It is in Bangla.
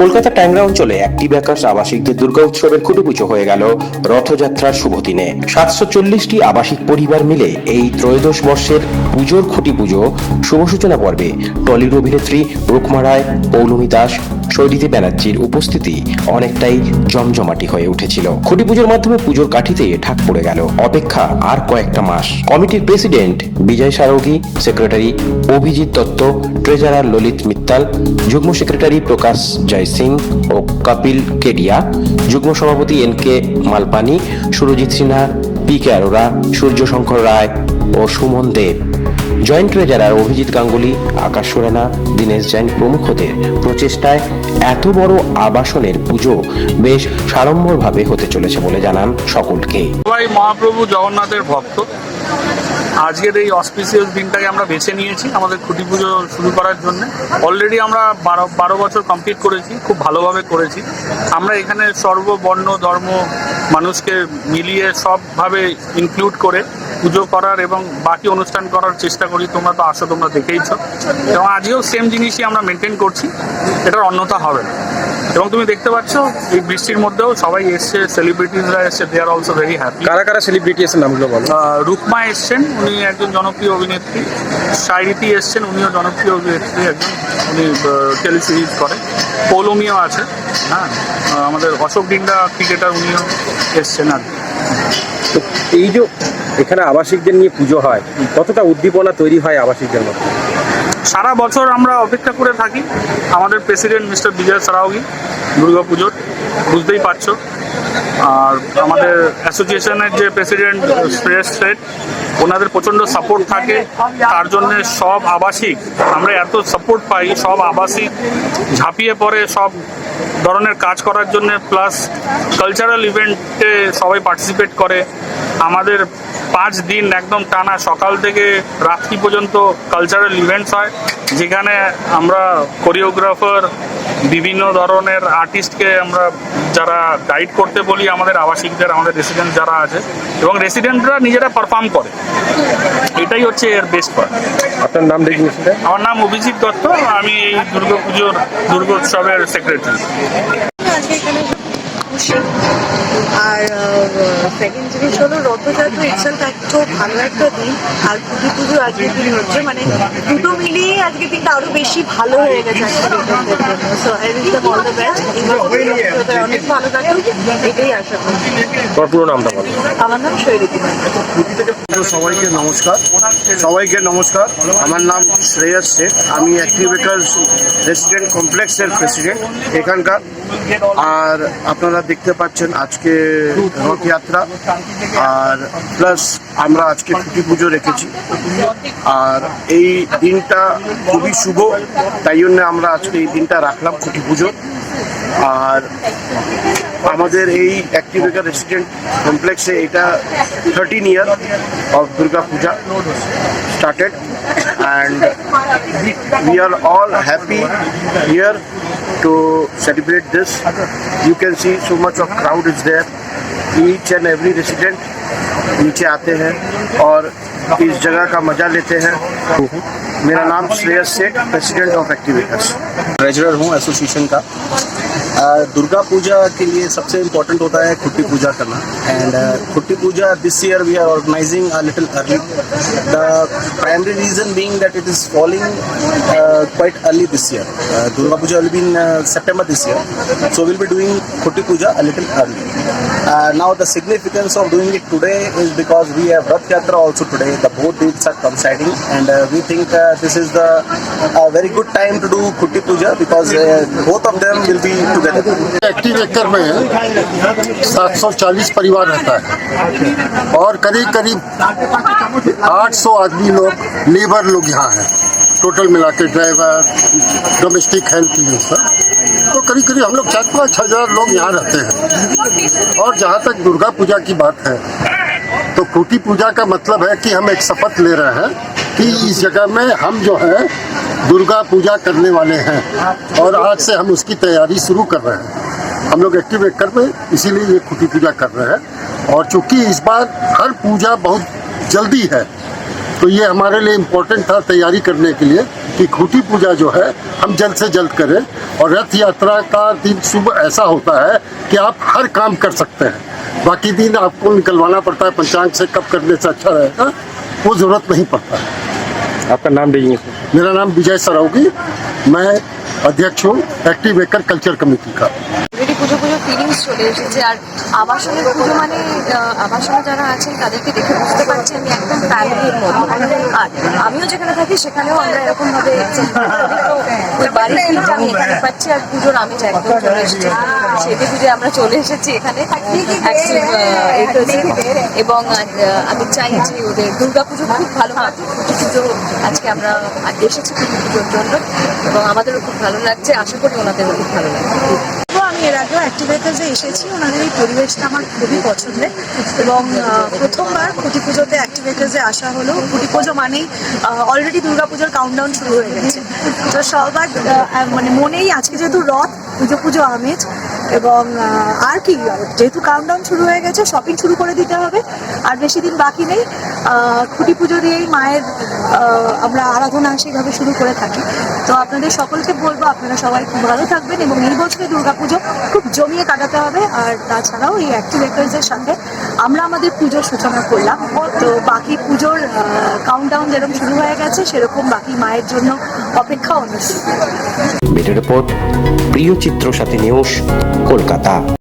কলকাতা ট্যাংরা অঞ্চলে একটি ব্যাকাশ আবাসিকদের দুর্গা উৎসবের খুঁটি পুজো হয়ে গেল রথযাত্রার শুভ দিনে। সাতশো চল্লিশটি আবাসিক পরিবার মিলে এই ত্রয়োদশ বর্ষের পুজোর খুঁটি পুজো শুভ সূচনা পর্বে টলিউড অভিনেত্রী রুকমা রায়, পৌলমী দাস শৈলীতি ব্যানার্জির উপস্থিতি অনেকটাই জমজমাটি হয়ে উঠেছিল। খুঁটি পুজোর মাধ্যমে পুজোর কাঠিতে ঠাক পড়ে গেল। অপেক্ষা আর কয়েকটা মাস। কমিটির president Bijay Saraogi secretary Abhijit Dutta, treasurer Lalit Mittal, যুগ্ম সেক্রেটারি প্রকাশ জয় সিং ও কপিল কেডিয়া, যুগ্ম সভাপতি N K Malpani, Surajit Sinha, P K Arora Suryashankar Roy ও সুমন দেব। জয়েন্ট ট্রেজারার অভিজিৎ গাঙ্গুলি, আকাশ সুরানা, দীনেশ জৈন প্রমুখদের প্রচেষ্টায় এত বড় আবাসনের পুজো বেশ সাড়ম্বরভাবে হতে চলেছে বলে জানান সকলকে। সবাই মহাপ্রভু জগন্নাথের ভক্ত। আজকের এই অসপিসিয়াস দিনটাকে আমরা বেছে নিয়েছি আমাদের খুঁটি পুজো শুরু করার জন্য। অলরেডি আমরা বারো বারো বছর কমপ্লিট করেছি, খুব ভালোভাবে করেছি। আমরা এখানে সর্ববর্ণ ধর্ম মানুষকে মিলিয়ে সবভাবে ইনক্লুড করে পুজো করার এবং বাকি অনুষ্ঠান করার চেষ্টা করি তোমরা তো আসো তোমরা দেখেইছো। এবং আজকেও সেম জিনিসই আমরা মেনটেন করছি এটার অন্যতা হবে না। এবং তুমি দেখতে পাচ্ছ এই বৃষ্টির মধ্যেও সবাই এসছে সেলিব্রিটিসরা এসছে they are also very happy কারা কারা সেলিব্রিটি এসে নামগুলো বলো। রুকমা এসছেন উনি একজন জনপ্রিয় অভিনেত্রী। সাইরিতি এসছেন উনিও জনপ্রিয় অভিনেত্রী একজন উনি টেলি সিরিজ করে। পৌলমিও আছে হ্যাঁ? আমাদের অশোক ডিন্ডা ক্রিকেটার উনিও এসছেন আর এই যে এখানে আবাসিকদের নিয়ে পুজো হয়। কতটা উদ্দীপনা তৈরি হয় আবাসিকদের মধ্যে? সারা বছর আমরা অপেক্ষা করে থাকি। আমাদের প্রেসিডেন্ট মিস্টার বিজয় সারাওগি, দুর্গা পুজোর, বুঝতেই পারছ। আর আমাদের অ্যাসোসিয়েশনের যে প্রেসিডেন্ট, শ্রেয়স শেঠ ওনাদের প্রচণ্ড সাপোর্ট থাকে। তার জন্য সব আবাসিক, আমরা এত সাপোর্ট পাই, সব আবাসিক ঝাঁপিয়ে পড়ে সব ধরনের কাজ করার জন্য। প্লাস কালচারাল ইভেন্টে সবাই পার্টিসিপেট করে। আমাদের পাঁচ দিন একদম টানা সকাল থেকে রাত্রি পর্যন্ত কালচারাল ইভেন্টস হয় যেখানে আমরা কোরিওগ্রাফার বিভিন্ন ধরনের আর্টিস্টকে আমরা যারা গাইড করতে বলি আমাদের আবাসিকদের আমাদের রেসিডেন্ট যারা আছে এবং রেসিডেন্টরা নিজেরা পারফর্ম করে। এটাই হচ্ছে এর বেস্ট পার্ট আপনার নাম আমার নাম অভিজিৎ দত্ত আমি এই দুর্গা পুজোর দুর্গোৎসবের সেক্রেটারি খুশি আর সেকেন্ড জিনিস হলো রথযাত্রা ইটসেলফ একটু ভালো একটা দিন। আর পুজো পুজো আজকের দিন হচ্ছে। মানে দুটো মিলিয়ে আজকের দিনটা আরও বেশি ভালো হয়ে গেছে so I wish the all the best অনেক ভালো থাকুক এটাই আশা করি। নামটা বলো। আমার নাম শৈলী সবাইকে নমস্কার। সবাইকে নমস্কার। আমার নাম শ্রেয়স শেখ আমি অ্যাক্টিভেটার্স রেসিডেন্ট কমপ্লেক্সের প্রেসিডেন্ট এখানকার। আর আপনারা দেখতে পাচ্ছেন আজকে রথযাত্রা। আর প্লাস আমরা আজকে খুঁটি পুজো রেখেছি। আর এই দিনটা খুবই শুভ। তাই জন্য আমরা আজকে এই দিনটা রাখলাম খুঁটি পুজো। আর আমাদের এই অ্যাক্টিভেটার রেসিডেন্ট কমপ্লেক্সে এটা thirteen year of Durga Puja started and we are all happy here to celebrate this. You can see so much of crowd is there. Each and every resident नीचे आते हैं और इस जगह का मजा लेते हैं मेरा नाम Shreyas Seth president of activators treasurer हूँ एसोसिएशन का अ, दुर्गा पूजा के लिए सबसे इम्पोर्टेंट होता है खुट्टी पूजा करना। And Khuti Puja this year we are organising a little early the primary reason being that it is falling quite early this year Durga Puja will be in September this year so will be doing Khuti Puja a little early. Uh, now the significance of doing it today is because we have Rath Yatra also today the both dates are coinciding and uh, we think uh, this is the a very good time to do Khutti Puja because uh, both of them will be together. Active acre में 740 परिवार रहता है और करीब करीब 800 आदमी लोग लेबर लोग यहाँ हैं टोटल मिला के ड्राइवर डोमेस्टिक हेल्प ये सब तो करीब करीब हम लोग चार पाँच हज़ार लोग यहाँ रहते हैं। और जहाँ तक दुर्गा पूजा की बात है तो खूटी पूजा का मतलब है कि हम एक शपथ ले रहे हैं कि इस जगह में हम जो है दुर्गा पूजा करने वाले हैं और आज से हम उसकी तैयारी शुरू कर रहे हैं। हम लोग एक्टिव एकड़ में इसीलिए ये खुटी पूजा कर रहे हैं। और चूँकि इस बार हर पूजा बहुत जल्दी है तो ये हमारे लिए इम्पोर्टेंट था तैयारी करने के लिए कि खूटी पूजा जो है हम जल्द से जल्द करें। और रथ यात्रा का दिन शुभ ऐसा होता है कि आप हर काम कर सकते हैं। बाकी दिन आपको निकलवाना पड़ता है पंचांग से कब करने से अच्छा रहेगा वो ज़रूरत नहीं पड़ता। है आपका नाम दीजिए। मेरा नाम विजय सरावगी मैं अध्यक्ष हूँ एक्टिव एकर कल्चर कमेटी का। পুজো পুজো ফিলিংস চলে এসেছে। আর আবাসনের পুজো মানে আবাসনে যারা আছেন তাদেরকে দেখে বুঝতে পারছি আমি একদম ফ্যামিলির মতো। আর আমিও যেখানে থাকি সেখানেও আমরা এরকম ভাবে ওই বাড়ির ফিলটা আমি এখানে পাচ্ছি আর পুজোর আমি একদম চলে এসেছি। সেটি পুজো আমরা চলে এসেছি এখানে। এবং আমি চাই যে ওদের দুর্গা পুজো খুব ভালো পুজো আজকে আমরা এসেছি পুজোর জন্য। এবং আমাদেরও খুব ভালো লাগছে। আশা করি ওনাদেরও খুব ভালো আমি এর আগেও অ্যাক্টিভেটার্সে এসেছি, ওনাদের এই পরিবেশটা আমার খুবই পছন্দের। এবং প্রথমবার খুঁটি পুজোতে অ্যাক্টিভেটার্সে আসা হলো খুঁটি পুজো মানেই অলরেডি দুর্গাপুজোর কাউন্টডাউন শুরু হয়ে গেছে। তো সবার মানে মনেই আজকে যেহেতু রথ, পুজো পুজো আমেজ এবং আর কি, যেহেতু কাউন্টডাউন শুরু হয়ে গেছে শপিং শুরু করে দিতে হবে। আর বেশি দিন বাকি নেই খুঁটি পুজো দিয়েই মায়ের আমরা আরাধনা সেইভাবে শুরু করে থাকি। তো আপনাদের সকলকে বলব, আপনারা সবাই খুব ভালো থাকবেন এবং এই বছরে দুর্গাপুজো খুব জমিয়ে কাটাতে হবে। আর তাছাড়াও এই অ্যাক্টিভেটার্সের সাথে আমরা আমাদের পুজোর সূচনা করলাম। তো বাকি পুজোর কাউন্টডাউন যেরকম শুরু হয়ে গেছে, সেরকম বাকি মায়ের জন্য অপেক্ষা অনুষ্ঠিত প্রিয় চিত্র সাথী নিউজ কলকাতা